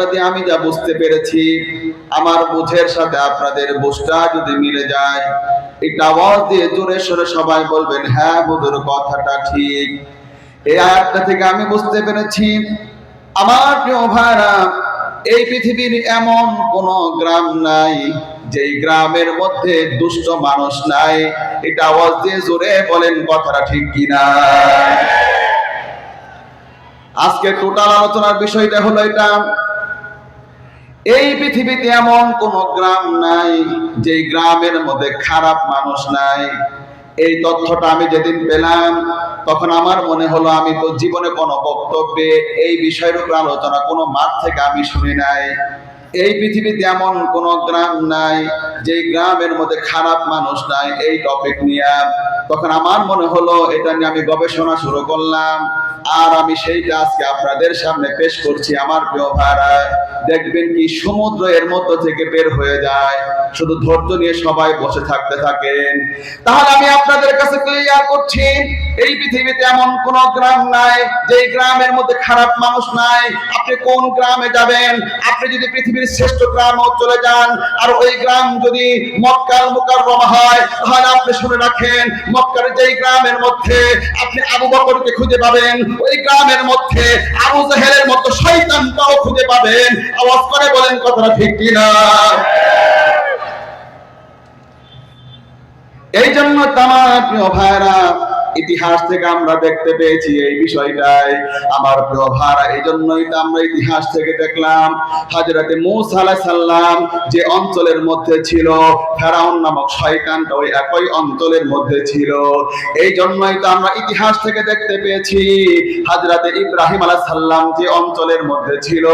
আয়াতটাতে আমি যা বুঝতে পেরেছি, আমার বুঝের সাথে আপনাদের বুঝটা যদি মিলে যায় একটা আওয়াজ দিয়ে জোরে সরে সবাই বলবেন হ্যাঁ বুধুর কথাটা ঠিক। এই আয়াতটা থেকে আমি বুঝতে পেরেছি, আমার প্রিয় ভাইরা, এই পৃথিবীর এমন কোন গ্রাম নাই, যেই গ্রামের মধ্যে দুষ্ট মানুষ নাই। এটা আওয়াজ দিয়ে জোরে বলেন, কথাটা ঠিক কিনা? আজকে টোটাল আলোচনার বিষয়টা হলো এটা এই পৃথিবীতে এমন কোন গ্রাম নাই যে গ্রামের মধ্যে খারাপ মানুষ নাই। এই তথ্যটা আমি যেদিন পেলাম, তখন আমার মনে হলো আমি তো জীবনে কোনো বক্তব্যে এই বিষয়ের উপর আলোচনা কোনো মাঠ থেকে আমি শুনি নাই। এই পৃথিবীতে এমন কোন গ্রাম নাই, যেই গ্রামের মধ্যে খারাপ মানুষ নাই, এই টপিক নিয়ে। তখন আমার মনে হলো এটা নিয়ে আমি গবেষণা শুরু করলাম, আর আমি সেইটা আজকে আপনাদের সামনে পেশ করছি আমার প্রিয় দেখবেন কি সমুদ্র এর মধ্য থেকে বের হয়ে যায়। শুধু ধৈর্য নিয়ে সবাই বসে থাকতে থাকেন। তাহলে আমি আপনাদের কাছে ক্লিয়ার করছি, এই পৃথিবীতে এমন কোন গ্রাম নাই যে গ্রামের মধ্যে খারাপ মানুষ নাই। আপনি কোন গ্রামে যাবেন? আপনি যদি পৃথিবীর শ্রেষ্ঠ গ্রামও চলে যান, আর ওই গ্রাম যদি মক্কাল মুকাররমা হয়, তাহলে আপনি শুনে রাখেন, মক্কার যেই গ্রামের মধ্যে আপনি আবু বকরকে খুঁজে পাবেন, ওই গ্রামের মধ্যে আবু জাহেলের মতো শয়তানটাও খুঁজে পাবেন। আওয়াজ করে বলেন কথাটা ঠিক কিনা? এই জন্য তামার প্রিয় ভাইরা ইতিহাস থেকে আমরা দেখতে পেয়েছি এই বিষয়টাই। আমার প্রিয় ভাইরা এই জন্যই তো আমরা ইতিহাস থেকে দেখলাম হাজরাতে মুসা আলাইহিস সালাম যে অঞ্চলের মধ্যে ছিল, ফেরাউন নামক শয়তানটা ওই একই অঞ্চলের মধ্যে ছিল। এই জন্যই তো আমরা ইতিহাস থেকে দেখতে পেয়েছি হাজরাতে ইব্রাহিম আলাইহিস সালাম যে অঞ্চলের মধ্যে ছিল,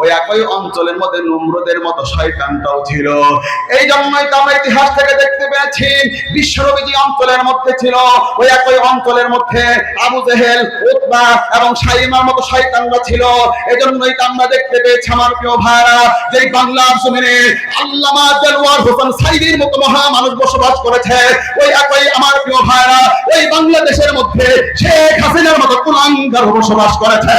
ওই একই অঞ্চলের মধ্যে নমরুদের মতো শয়তানটাও ছিল। এই জন্যই তো আমরা ইতিহাস থেকে দেখতে পেয়েছি, বিশ্বনবী যে অঞ্চলের মধ্যে ছিল, ওই একই অঞ্চলের মধ্যে আবু জেহেল, উতবা এবং সাইমার মতো শয়তানরা ছিল। এজন্যই আমরা দেখতে পেয়েছি আমার প্রিয় ভাইরা যে বাংলার জমিনে আল্লামা হোসেন সাইদির মতো মহা মানুষ বসবাস করেছে। ওই একই আমার প্রিয় ওই বাংলাদেশের মধ্যে শেখ হাসিনার মতো কুলাঙ্গার বসবাস করেছে।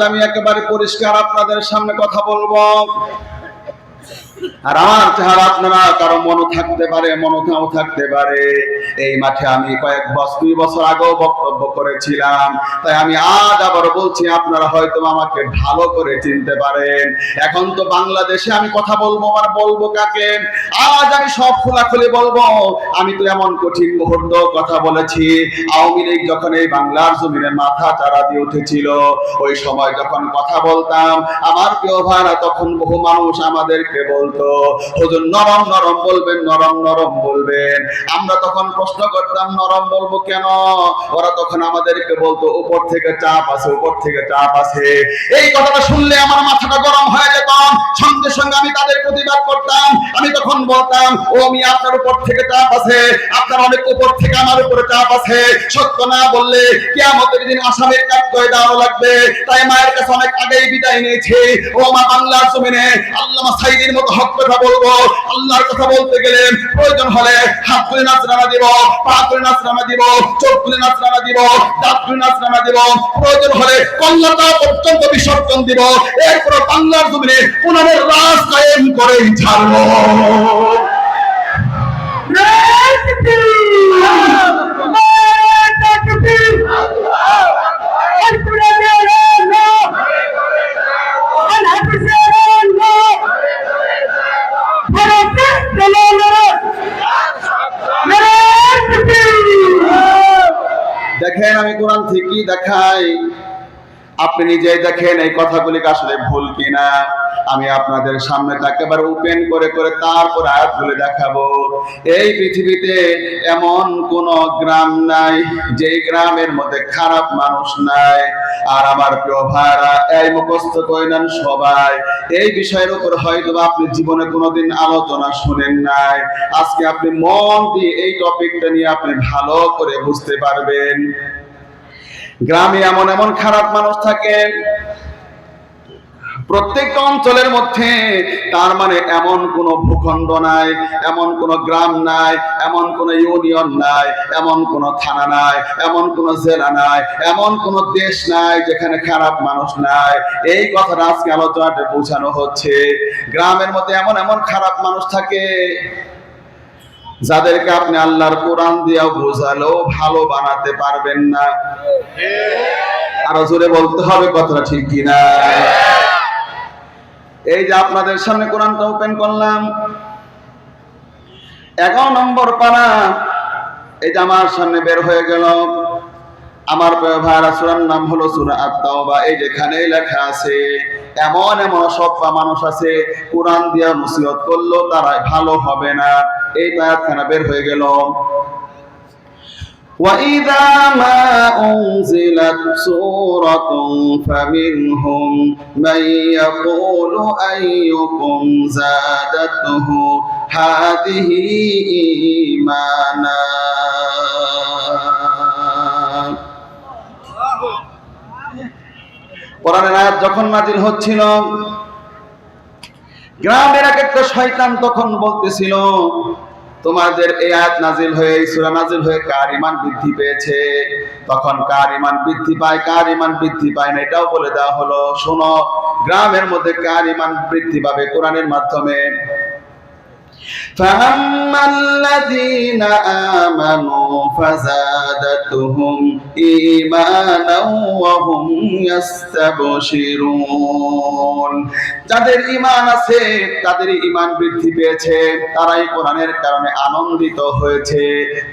আজ আমি একেবারে পরিষ্কার আপনাদের সামনে কথা বলব। আর আমার চেহারা আপনারা কারও মনে থাকতে পারে থাকতে পারে? এই মাঠে আমি কয়েক বছর, দুই বছর আগেও বক্তব্য করেছিলাম। তাই আমি আজ আবার বলছি, আপনারা হয়তো আমাকে ভালো করে চিনতে পারেন। এখন তো বাংলাদেশে আমি কথা বলব আর বলব কাকে? আজ আমি সব খোলাখুলি বলব। আমি তো এমন কঠিন মুহূর্ত কথা বলেছি। আওয়ামী লীগ যখন এই বাংলার জমিনে মাথা চারা দিয়ে উঠেছিল, ওই সময় যখন কথা বলতাম, আমার প্রিয় ভাইরা তখন বহু মানুষ আমাদেরকে বলতো হুজুর নরম নরম বলবেন, নরম নরম বলবেন। আমরা তখন প্রশ্ন করতাম, নরম বলব কেন? ওরা তখন আমাদেরকে বলতো, উপর থেকে চাপ আছে, উপর থেকে চাপ আছে। এই কথাটা শুনলে আমার মাথাটা গরম হয়ে যেত। সঙ্গে সঙ্গে আমি তাদের প্রতিবাদ করতাম। আমি তখন বলতাম, ও, আমি আপনার উপর থেকে চাপ আছে। আপনার অনেক উপর থেকে আমার উপরে চাপ আছে। সত্য না বললে কিয়ামতের দিন আসামের কাজ করে দেওয়া লাগবে। তাই মায়ের কাছে অনেক আগেই বিদায় নিয়েছি। ও মা বাংলার জমিনে আল্লামা সাইদির মতো হক কথা বলব, আল্লাহর কথা বলতে গেলে প্রয়োজন হলে হাত তুলে নাচরানা দিব, পা তুলে নাচরানা দিব, চোখ তুলে নাচরানা দিব, দাঁত তুলে নাচরানা দিব। প্রয়োজন হলে কল্যাণটা পর্যন্ত বিসর্জন দিব। এরপর বাংলার জমিনে পুনরের রাজ কায়েম করেই ছাড়বো। দেখেন থেকেই দেখাই আপনি নিজেই দেখেন এই কথাগুলি আসলে ভুল কিনা। আমি আপনাদের সামনে একেবারে ওপেন করে করে তারপর আয়াতগুলো দেখাবো। এই পৃথিবীতে এমন কোন গ্রাম নাই, যেই গ্রামের মধ্যে খারাপ মানুষ নাই। আর আমার প্রিয় ভাইরা, এই মুখস্থ কইলেন সবাই। এই বিষয়ের উপর হয়তো আপনি জীবনে কোনোদিন আলোচনা শুনেন নাই। আজকে আপনি মন দিয়ে এই টপিকটা নিয়ে আপনি ভালো করে বুঝতে পারবেন। গ্রামে এমন এমন খারাপ মানুষ থাকে। প্রত্যেকটা অঞ্চলের মধ্যে তার মানে এমন কোন ভূখণ্ড নাই, এমন কোন গ্রাম নাই, এমন কোন ইউনিয়ন নাই, এমন কোন থানা নাই, এমন কোন জেলা নাই, এমন কোন দেশ নাই যেখানে খারাপ মানুষ নাই। এই কথাটা আজকে আলোচনাতে বোঝানো হচ্ছে। গ্রামের মধ্যে এমন এমন খারাপ মানুষ থাকে। যাদেরকে আপনি আল্লাহর কোরআন দিয়ে বোঝালেও ভালো বানাতে পারবেন না। আরও জোরে বলতে হবে, কথাটা ঠিক কিনা? এই যে আপনাদের সামনে কোরআনটা ওপেন করলাম। এগারো নম্বর পানা, এই যে আমার সামনে বের হয়ে গেল। আমার ভাইরা সুরার নাম হলো সুরা আত্মাওবা এই যেখানেই লেখা আছে এমন এমন সব মানুষ আছে কোরআন দিয়া মুসিবত করলো তারা ভালো হবে না এই আয়াতখানা বের হয়ে গেল وإذا ما أنزلت سورة فمنهم من يقول أيكم زادته هذه إيمانا কোরআনের আয়াত যখন নাজিল হচ্ছিল, গ্রামের এক একটা শয়তান তখন বলতেছিল, তোমাদের এই আয়াত নাজিল হয়ে, এই সূরা নাজিল হয়ে কার ইমান বৃদ্ধি পেয়েছে? তখন কার ইমান বৃদ্ধি পায়, কার ইমান বৃদ্ধি পায় না, এটাও বলে দেওয়া হলো। শোনো, গ্রামের মধ্যে কার ইমান বৃদ্ধি পাবে? কোরআনের মাধ্যমে فأما الذين آمنوا فزادتهم إيمانا وهم يستبشرون যাদের ঈমান আছে তাদের ঈমান বৃদ্ধি পেয়েছে তারাই কোরআনের কারণে আনন্দিত হয়েছে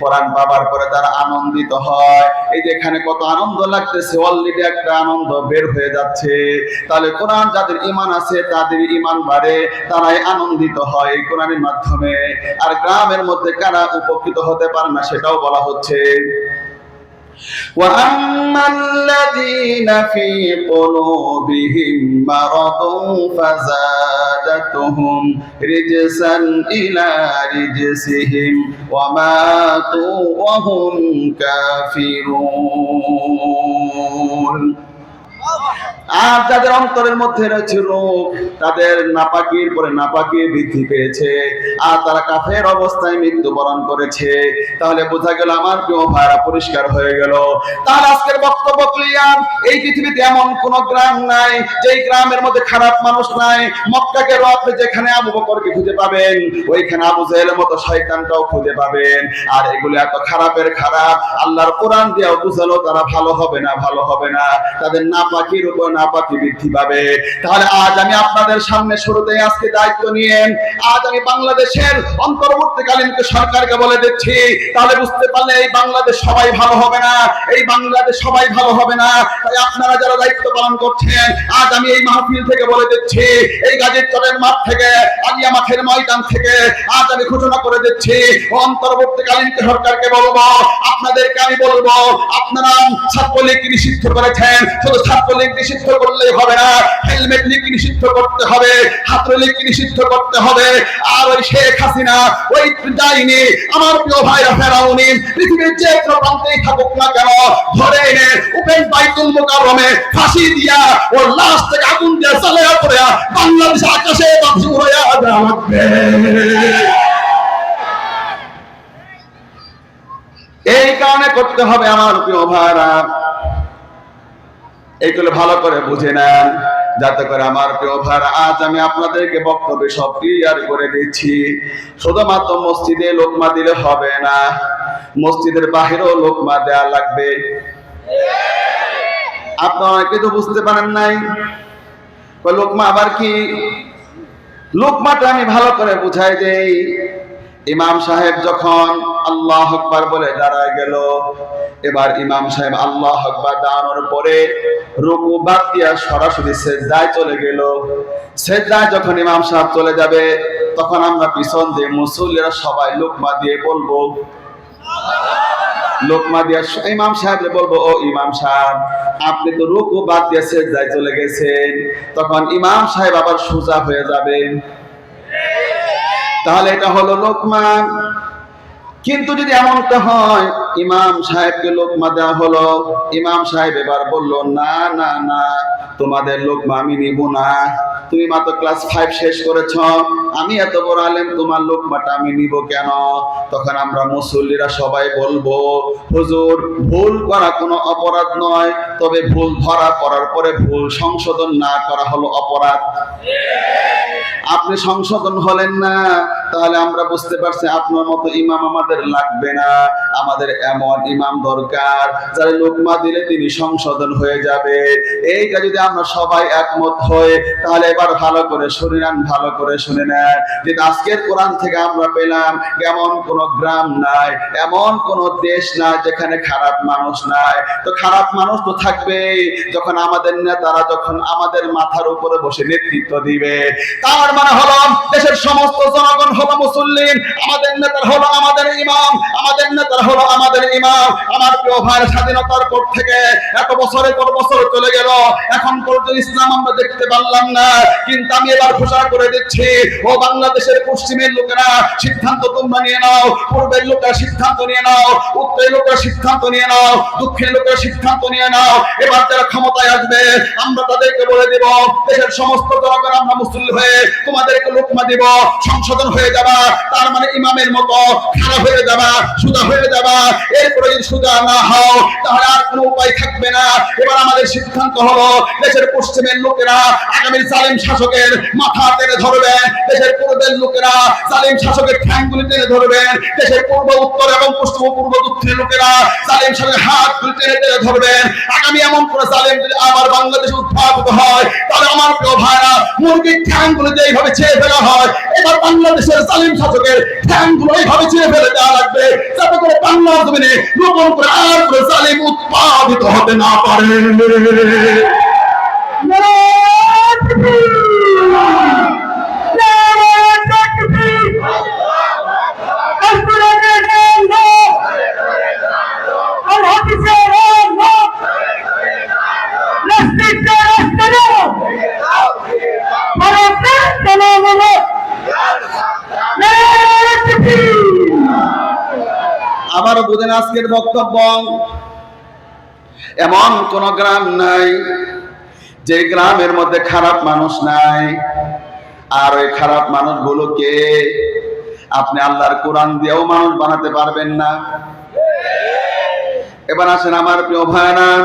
কোরআন পাবার পরে তারা আনন্দিত হয় এই যে এখানে কত আনন্দ লাগতেছে অলরেডি একটা আনন্দ বের হয়ে যাচ্ছে তাহলে কোরআন যাদের ঈমান আছে তাদের ঈমান বাড়ে তারাই আনন্দিত হয় এই কোরআনের মাধ্যমে আর গ্রামের মধ্যে কারা উপকৃত হতে পারে না সেটাও বলা হচ্ছে وأما الذين في قلوبهم مرض فزادتهم رجسا إلى رجسهم وماتوا وهم كافرون আর যাদের অন্তরের মধ্যে রয়েছে রোগ, তাদের নাপাকির পরে নাপাকি বৃদ্ধি পেয়েছে। আর তারা কাফের অবস্থায় মৃত্যুবরণ করেছে। তাহলে বোঝা গেল আমার প্রিয় ভাইরা পরিষ্কার হয়ে গেল। তার আজকের বক্তব্য ক্লিয়ার এই পৃথিবীতে এমন কোন গ্রাম নাই, যেই গ্রামের মধ্যে খারাপ মানুষ নাই। মক্কাকে আপনি যেখানে আবু বকরকে খুঁজে পাবেন, ওইখানে আবু জাহেলের মতো শয়তানটাও খুঁজে পাবেন। আর এগুলো এত খারাপের খারাপ, আল্লাহর কোরআন দিয়ে বুঝালো তারা ভালো হবে না, ভালো হবে না। তাদের নাপাকির উপর নাপাকি বৃদ্ধি পাবে। তাহলে আজ আমি আপনাদের সামনে শুরুতে আজকে দায়িত্ব নিয়ে, আজ আমি বাংলাদেশের অন্তর্বর্তীকালীন সরকারকে বলে দিচ্ছি, তাহলে বুঝতে পারলে এই বাংলাদেশ সবাই ভালো হবে না, এই বাংলাদেশ সবাই ভালো হবে না। তাই আপনারা যারা দায়িত্ব পালন করছেন, আজ আমি এই মাহফিল থেকে বলে দিচ্ছি, এই গাজীর চরের মাঠ থেকে, আলিয়া মাঠের ময়দান থেকে, আজ আমি ঘোষণা করে দিচ্ছি, অন্তর্বর্তীকালীন সরকারকে বলব, আপনাদেরকে আমি বলব, আপনারা ছাত্রলীগ নিষিদ্ধ করেছেন, শুধু ছাত্রলীগ নিষিদ্ধ করলেই হবে না। হেলমেট লীগ নিষিদ্ধ করতে হবে? ছাত্রলীগ নিষিদ্ধ করতে হবে? আর ওই শেখ হাসিনা, ওই ডাইনি, আমার প্রিয় ভাইরা ফেরাউনি পৃথিবীর যে প্রান্তেই থাকুক না কেন, ধরে এনে উপেন বাইতুল মোকাররমে ফাঁসি দিয়া ওর লাশ থেকে আগুন দিয়ে জ্বালিয়ে পড়ে বাংলাদেশ আকাশে বাজু হয়ে লাগবে। এই কারণে করতে হবে আমার প্রিয় ভাইরা। এইগুলো ভালো করে বুঝে নেন। যাতে করে আমার প্রিয় আজ আমি আপনাদেরকে বক্তব্য সব ক্লিয়ার করে দিচ্ছি। শুধুমাত্র মসজিদে লোকমা দিলে হবে না, মসজিদের বাহিরেও লোকমা দেয়া লাগবে। আপনারা কিন্তু বুঝতে পারেন নাই লোকমা আবার কি? লোকমাটা আমি ভালো করে বুঝাই দেই। ইমাম সাহেব যখন আল্লাহ আকবার বলে দাঁড়ায় গেল, এবার ইমাম সাহেব আল্লাহ আকবার দাঁড়ানোর পরে রুকু বাদ দিয়া সরাসরি সেজদায় চলে গেল। সেজদায় যখন ইমাম সাহেব চলে যাবে, তখন আমরা পিছন দিয়ে মুসল্লিরা সবাই লোকমা দিয়ে বলব, লোকমা দিয়া ইমাম সাহেব বলব, ও ইমাম সাহেব, আপনি তো রুকু বাদ দিয়ে সেজদায় চলে গেছেন। তখন ইমাম সাহেব আবার সোজা হয়ে যাবেন। তাহলে এটা হলো লোকমা কিন্তু যদি এমনটা হয়, ইমাম সাহেবকে লোকমা দেওয়া হলো। ইমাম সাহেব এবার বলল, না না না, তোমাদের লোকমা আমি নিব না। তুমি মাত্র ক্লাস ফাইভ শেষ করেছ। আমি এত বড় আলেম, তোমার লোকমাটা আমি নিব কেন? তখন আমরা মুসল্লিরা সবাই বলব, হুজুর, ভুল করা কোনো অপরাধ নয়। তবে ভুল ধরা করার পরে ভুল সংশোধন না করা হলো অপরাধ। আপনি সংশোধন হলেন না, তাহলে আমরা বুঝতে পারছি আপনার মতো ইমাম আমাদের লাগবে না। আমাদের এমন ইমাম দরকার, যারা লোকমা দিলে তিনি সংশোধন হয়ে যাবে। এইটা যদি আমরা সবাই একমত হই, তাহলে এবার ভালো করে শুনে নেন, ভালো করে শুনে নেন। যে আজকের কোরআন থেকে আমরা পেলাম, এমন কোন গ্রাম নাই, এমন কোন দেশ নাই যেখানে খারাপ মানুষ নাই। তো খারাপ মানুষ তো থাকবেই, যখন আমাদের নেতারা যখন আমাদের মাথার উপরে বসে নেতৃত্ব দিবে। তার মানে হলো দেশের সমস্ত জনগণ হলো মুসল্লিম আমাদের নেতার হলো আমাদের ইমাম, আমাদের নেতার হলো আমাদের ইমাম। আমার প্রিয় ভাইয়ের স্বাধীনতার পর থেকে এত বছরের পর বছর চলে গেল, এখন পর্যন্ত ইসলাম আমরা দেখতে পারলাম না। কিন্তু আমি এবার ঘোষণা করে দিচ্ছি, ও বাংলাদেশের পশ্চিমের লোকেরা, সিদ্ধান্ত তোমরা নিয়ে নাও, পূর্বের লোকেরা সিদ্ধান্ত নিয়ে নাও, উত্তরের লোকেরা সিদ্ধান্ত নিয়ে নাও, দক্ষিণের লোকেরা সিদ্ধান্ত নিয়ে নাও। এবার যারা ক্ষমতায় আসবে, আমরা তাদেরকে বলে দেব, দেশের সমস্ত জনগণ আমরা মুসলিম হয়ে তোমাদেরকে লোকমা দিব, সংশোধন হয়ে যাবা, তার মানে ইমামের মতো খারাপ হয়ে যাবা, সুদা হয়ে যাবা। এরপরে যদি সুদা না হও, তাহলে আর কোনো উপায় থাকবে না। এবার আমাদের সিদ্ধান্ত হলো, দেশের পশ্চিমের লোকেরা আগামী জালিম শাসকের মাথা টেনে ধরবেন দেশের পূর্বের লোকেরা জালিম শাসকের ঠ্যাংগুলি টেনে ধরবেন দেশের পূর্ব, উত্তর এবং পশ্চিম পূর্ব দক্ষিণের লোকেরা জালিম শাসকের হাত টেনে টেনে ধরবেন আগামী এমন করে জালিম যদি আবার বাংলাদেশে উদ্ভাবিত হয়, তাহলে আমার প্রিয় ভাইরা, মুরগির ঠ্যাংগুলো যে এইভাবে ছেড়ে ফেলা হয়। এবার বাংলাদেশের জালিম শাসকের ঠ্যাংগুলো এইভাবে ছেড়ে ফেলে দেওয়া লাগবে, যাতে করে বাংলার জমিনে নতুন করে আর করে জালিম উৎপাদিত হতে না পারে। বুঝেন আজকের বক্তব্য। এমন কোন গ্রাম নাই, যে গ্রামের মধ্যে খারাপ মানুষ নাই। আর ওই খারাপ মানুষগুলোকে আপনি আল্লাহর কোরআন দিয়েও মানুষ বানাতে পারবেন না। এবার আসেন আমার প্রিয় ভাইরা